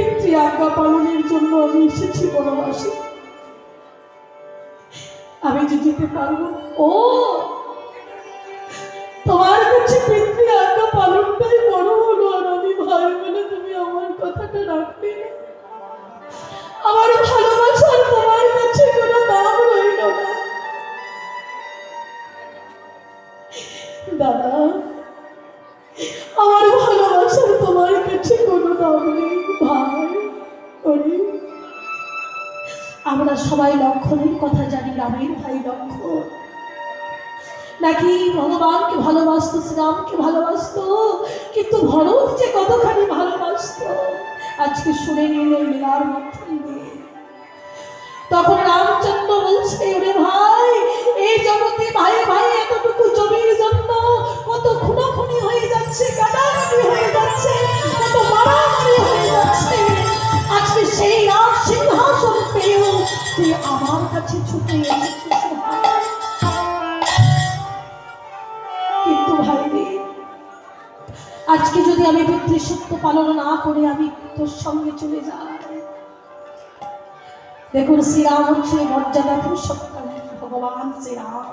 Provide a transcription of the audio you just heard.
পিতৃ আজ্ঞা পালনের জন্য আমি এসেছি বনবাসে। আমি যে যেতে পারব ও! তোমার কাছে পিতৃ আজ্ঞা পালনটাই বড় হলো আর আমি ভাই বলে তুমি আমার কথাটা রাখবে না। আমার ভালোবাসার তোমার কাছে কোনো দাম রইল না। দাদা আমরা সবাই লক্ষণের কথা জানি, রামের ভাই লক্ষণ। নাকি ভগবানকে ভালোবাসত, শ্রীরামকে ভালোবাসত, কিন্তু ভরত যে কতখানি ভালোবাসত, আজকে শুনে নিল লীলার মাধ্যমে। তখন রামচন্দ্র বলছে, ওরে তুই আমার কাছে ছুটে এসেছিস কিন্তু আজকে যদি আমি পিতৃসত্য পালন না করে আমি তোর সঙ্গে চলে যাই। দেখুন শ্রীরাম হচ্ছে মর্যাদা পুরুষোত্তম ভগবান শ্রীরাম।